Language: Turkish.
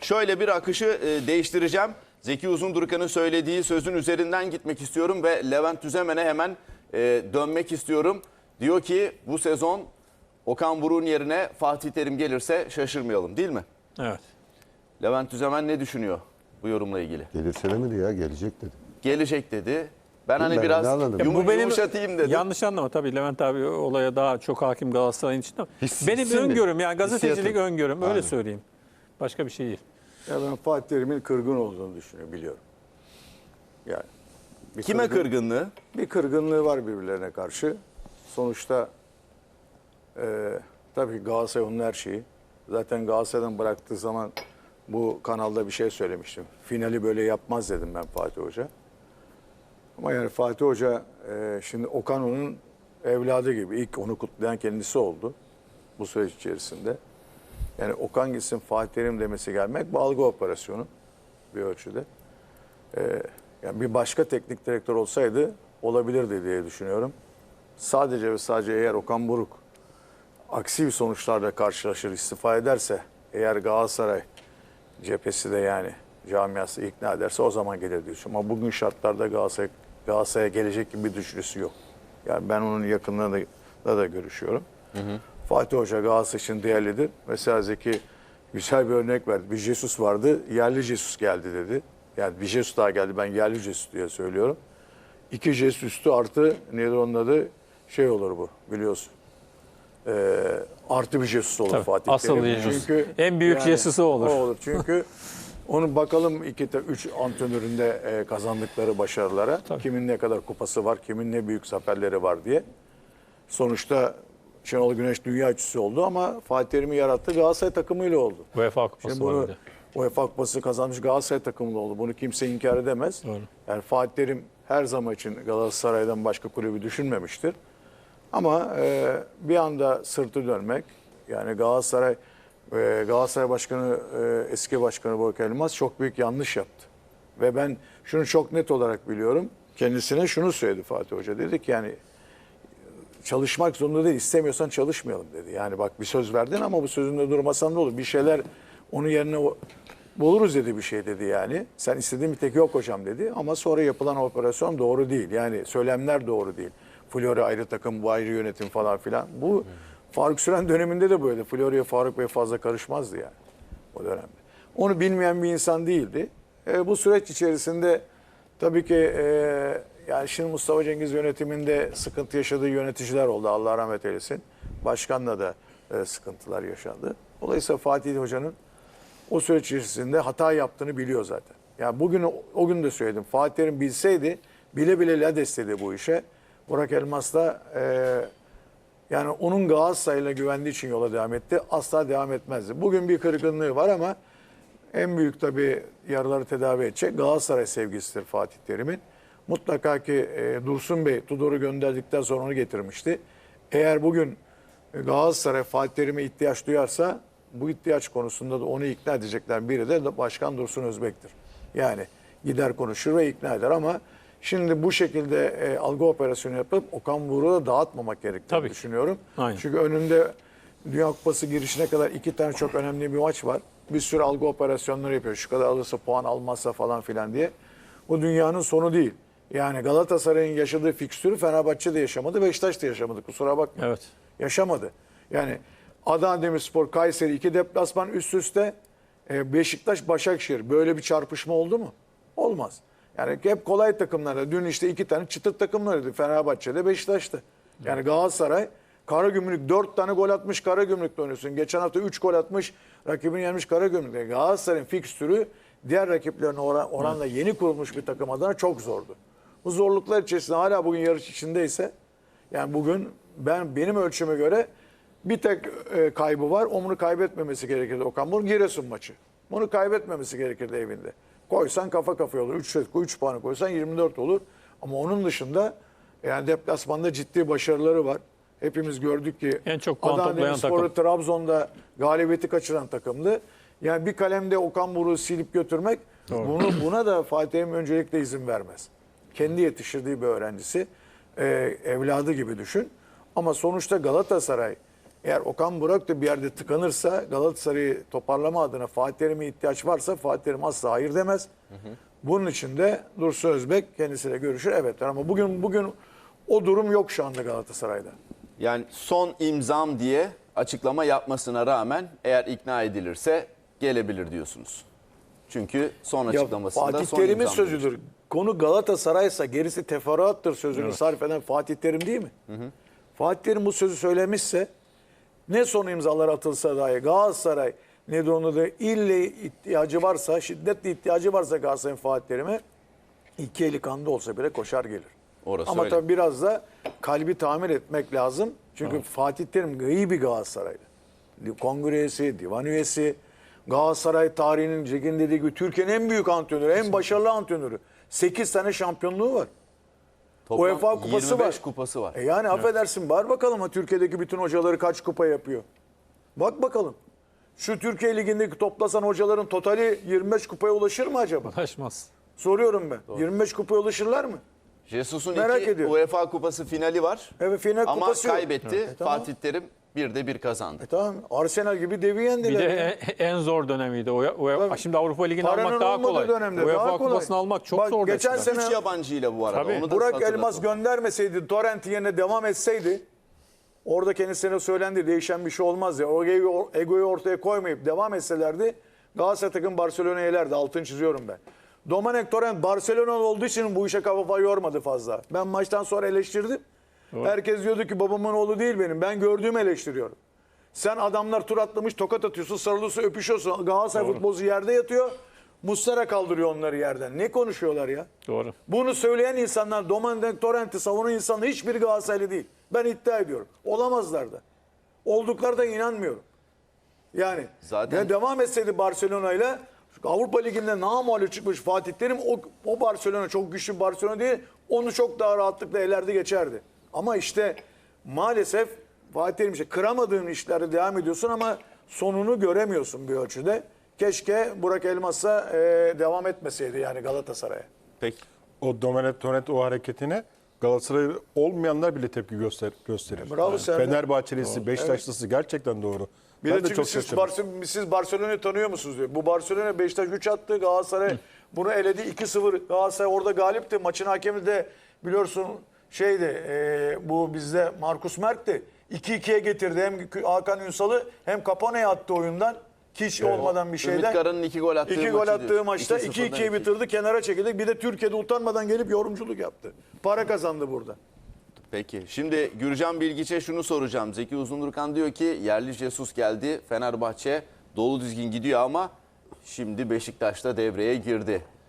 şöyle bir akışı e, değiştireceğim. Zeki Uzundurkan'ın söylediği sözün üzerinden gitmek istiyorum ve Levent Düzemen'e hemen e, dönmek istiyorum. Diyor ki bu sezon Okan Buruk'un yerine Fatih Terim gelirse şaşırmayalım değil mi? Evet. Levent Düzemen ne düşünüyor bu yorumla ilgili? Gelirse demedi ya gelecek dedi. Gelecek dedi. Ben hani ben biraz yum- bu benim yumuşatayım dedim. yanlış anlama tabii Levent abi olaya daha çok hakim Galatasaray'ın için ama benim hissi mi? öngörüm yani gazetecilik Hissiyatın. öngörüm öyle Aynen. söyleyeyim. Başka bir şey değil. Ya ben Fatih Terim'in kırgın olduğunu düşünüyorum, biliyorum. Yani bir Kime kırgın- kırgınlığı? Bir kırgınlığı var birbirlerine karşı. Sonuçta e, tabii ki Galatasaray onun her şeyi. Zaten Galatasaray'dan bıraktığı zaman bu kanalda bir şey söylemiştim. Finali böyle yapmaz dedim ben Fatih Hoca. Ama yani Fatih Hoca e, şimdi Okan onun evladı gibi. İlk onu kutlayan kendisi oldu bu süreç içerisinde. Yani Okan gitsin Fatih Terim demesi gelmek bu operasyonu bir ölçüde. Ee, yani bir başka teknik direktör olsaydı olabilirdi diye düşünüyorum. Sadece ve sadece eğer Okan Buruk aksi bir sonuçlarla karşılaşır, istifa ederse, eğer Galatasaray cephesi de yani camiası ikna ederse o zaman gelir düşünüyorum. Ama bugün şartlarda Galatasaray, Galatasaray'a gelecek gibi bir düşüncesi yok. Yani ben onun yakınlarında da, da görüşüyorum. Fatih Hoca Galatasaray için değerlidir. Mesela Zeki güzel bir örnek verdi. Bir Jesus vardı, yerli Jesus geldi dedi. Yani bir Jesus daha geldi, ben yerli Jesus diye söylüyorum. İki Jesus üstü artı, nedir onun adı? Şey olur bu, biliyorsun. Ee, artı bir Jesus olur Tabii, Fatih asıl Terim. Jesus. Çünkü En büyük Jesus'u olur. O olur. Çünkü onu bakalım iki, te- üç antrenöründe e, kazandıkları başarılara. Tabii. Kimin ne kadar kupası var, kimin ne büyük zaferleri var diye. Sonuçta Şenol Güneş dünya üçüncüsü oldu ama Fatih Terim'i yarattığı Galatasaray takımıyla oldu. UEFA kupası Şimdi bunu. UEFA Kupası kazanmış Galatasaray takımıyla oldu. Bunu kimse inkar edemez. Doğru. Yani Fatih Terim her zaman için Galatasaray'dan başka kulübü düşünmemiştir. Ama e, bir anda sırtı dönmek yani Galatasaray e, Galatasaray Başkanı e, eski başkanı Volkan Elmas çok büyük yanlış yaptı. Ve ben şunu çok net olarak biliyorum. Kendisine şunu söyledi Fatih Hoca. Dedi ki yani çalışmak zorunda değil. İstemiyorsan çalışmayalım dedi. Yani bak bir söz verdin ama bu sözünde durmasan ne olur? Bir şeyler onun yerine buluruz dedi bir şey dedi yani. Sen istediğin bir tek yok hocam dedi. Ama sonra yapılan operasyon doğru değil. Yani söylemler doğru değil. Flori ayrı takım, bu ayrı yönetim falan filan. Bu Faruk Süren döneminde de böyle. Flori'ye Faruk Bey fazla karışmazdı yani o dönemde. Onu bilmeyen bir insan değildi. E, bu süreç içerisinde tabii ki e, yani şimdi Mustafa Cengiz yönetiminde sıkıntı yaşadığı yöneticiler oldu. Allah rahmet eylesin. Başkanla da e, sıkıntılar yaşandı. Dolayısıyla Fatih Hoca'nın o süreç içerisinde hata yaptığını biliyor zaten. Yani bugün o- gün de söyledim. Fatih Terim bilseydi bile bile lades dedi bu işe. Burak Elmas da e, yani onun Galatasaray'la güvendiği için yola devam etti. Asla devam etmezdi. Bugün bir kırgınlığı var ama en büyük tabii yaraları tedavi edecek Galatasaray sevgisidir Fatih Terim'in. Mutlaka ki e, Dursun Bey Tudor'u gönderdikten sonra onu getirmişti. Eğer bugün Galatasaray Fatih Terim'e ihtiyaç duyarsa bu ihtiyaç konusunda da onu ikna edecekler biri de Başkan Dursun Özbek'tir. Yani gider konuşur ve ikna eder ama şimdi bu şekilde e, algı operasyonu yapıp Okan Buruk'u da dağıtmamak gerektiğini Tabii. düşünüyorum. Aynen. Çünkü önünde Dünya Kupası girişine kadar iki tane çok önemli bir maç var. Bir sürü algı operasyonları yapıyor. Şu kadar alırsa puan almazsa falan filan diye. Bu dünyanın sonu değil. Yani Galatasaray'ın yaşadığı fikstürü Fenerbahçe de yaşamadı, Beşiktaş da yaşamadı. Kusura bakma. Evet. Yaşamadı. Yani Adana Demirspor, Kayseri iki deplasman üst üste. e, Beşiktaş, Başakşehir böyle bir çarpışma oldu mu? Olmaz. Yani hep kolay takımlarda. Dün işte iki tane çıtır takımlarıydı. Fenerbahçe'de, Beşiktaş'tı. Yani Galatasaray, Karagümrük dört tane gol atmış Karagümrük'te oynuyorsun. Geçen hafta üç gol atmış, rakibini yenmiş Karagümrük'te. Galatasaray'ın fikstürü diğer rakiplerine oran, oranla yeni kurulmuş bir takım adına çok zordu. Bu zorluklar içerisinde hala bugün yarış içindeyse yani bugün ben benim ölçüme göre bir tek e, kaybı var. Onu kaybetmemesi gerekirdi Okan Buruk. Giresun maçı. Bunu kaybetmemesi gerekirdi evinde. Koysan kafa kafaya olur. 3 3 puanı koysan 24 olur. Ama onun dışında yani deplasmanda ciddi başarıları var. Hepimiz gördük ki En çok Adana Demirspor'u takım. Trabzon'da galibiyeti kaçıran takımdı. Yani bir kalemde Okan Buruk'u silip götürmek bunu buna da Fatih Terim öncelikle izin vermez. Kendi yetiştirdiği bir öğrencisi e, evladı gibi düşün. Ama sonuçta Galatasaray Eğer Okan Burak da bir yerde tıkanırsa Galatasaray'ı toparlama adına Fatih Terim'e ihtiyaç varsa Fatih Terim asla hayır demez. Bunun için de Dursun Özbek kendisiyle görüşür. Evet ama bugün bugün o durum yok şu anda Galatasaray'da. Yani son imzam diye açıklama yapmasına rağmen eğer ikna edilirse gelebilir diyorsunuz. Çünkü son Ya açıklamasında Fatih son Terim'in sözüdür. Konu Galatasaray'sa gerisi teferruattır sözünü sarf eden Fatih Terim değil mi? Fatih Terim bu sözü söylemişse ne son imzalar atılsa dahi Galatasaray ne de onu da ille ihtiyacı varsa, şiddetli ihtiyacı varsa Galatasaray'ın Fatih Terim'e iki eli kanda olsa bile koşar gelir. Orası Ama öyle. tabii biraz da kalbi tamir etmek lazım. Çünkü Fatih Terim iyi bir Galatasaraylı. Kongre üyesi, divan üyesi, Galatasaray tarihinin Cegin dediği gibi Türkiye'nin en büyük antrenörü, en başarılı antrenörü. 8 tane şampiyonluğu var. Toplam UEFA kupası 25 var. kupası var. E yani affedersin var bakalım ha Türkiye'deki bütün hocaları kaç kupa yapıyor. Bak bakalım. Şu Türkiye Ligi'ndeki toplasan hocaların totali 25 kupaya ulaşır mı acaba? Ulaşmaz. Soruyorum ben. 25 kupaya ulaşırlar mı? Jesus'un Merak iki ediyorum. UEFA kupası finali var. Evet, final Ama kupası yok. kaybetti. Evet, tamam. Fatih Terim bir de bir kazandı. E tamam. Arsenal gibi devi yendiler. Bir de ya. en- en zor dönemiydi. O, o, şimdi Avrupa Ligi'ni almak daha kolay. dönemde UEFA daha kolay. kupasını almak çok Bak, zor. geçen sene- Üç yabancıyla bu arada. Tabii. Onu da Burak. Elmas göndermeseydi, Torrent'in yerine devam etseydi orada kendisine söylendi değişen bir şey olmaz ya. O egoyu, egoyu ortaya koymayıp devam etselerdi Galatasaray takım Barcelona'yı elerdi. Altını çiziyorum ben. Domanek Torrent Barcelona'lı olduğu için bu işe kafa yormadı fazla. Ben maçtan sonra eleştirdim. Herkes diyordu ki babamın oğlu değil benim. Ben gördüğümü eleştiriyorum. Sen adamlar tur atlamış tokat atıyorsun, sarılıyorsun, öpüşüyorsun. Galatasaray futbolcu yerde yatıyor. Mustara kaldırıyor onları yerden. Ne konuşuyorlar ya? Doğru. Bunu söyleyen insanlar Dominic Torrent'i savunan insanlar hiçbiri Galatasaraylı değil. Ben iddia ediyorum. Olamazlar da. Oldukları da inanmıyorum. Yani Zaten- ya devam etseydi Barcelona'yla Avrupa Ligi'nde namalü çıkmış Fatih Terim o, o Barcelona çok güçlü Barcelona değil. Onu çok daha rahatlıkla elerdi geçerdi. Ama işte maalesef Fatih Terim işte kıramadığın işlerde devam ediyorsun ama sonunu göremiyorsun bir ölçüde. Keşke Burak Elmas'a e, devam etmeseydi yani Galatasaray'a. Peki. O Domenet Tonet o hareketine Galatasaray olmayanlar bile tepki göster gösterir. Bravo Serdar. Fenerbahçelisi, Beşiktaşlısı gerçekten doğru. Bir ben de de çünkü çok siz. Barcelona, siz Barcelona'yı tanıyor musunuz diyor. Bu Barcelona Beşiktaş 3 attı. Galatasaray bunu eledi 2-0. Galatasaray orada galipti. Maçın hakemi de biliyorsun şeydi e, bu bizde Markus Merk'ti. 2-2'ye getirdi. Hem Hakan Ünsal'ı hem Kapane'ye attı oyundan. Hiç olmadan bir şeyden. Ümit Karan'ın iki gol attığı İki gol attığı diyorsun. maçta 2-0'dan 2-2'ye iki. bitirdi. Kenara çekildik. Bir de Türkiye'de utanmadan gelip yorumculuk yaptı. Para kazandı burada. Peki. Şimdi Gürcan Bilgiç'e şunu soracağım. Zeki Uzundurkan diyor ki yerli Jesus geldi. Fenerbahçe dolu dizgin gidiyor ama şimdi Beşiktaş'ta devreye girdi.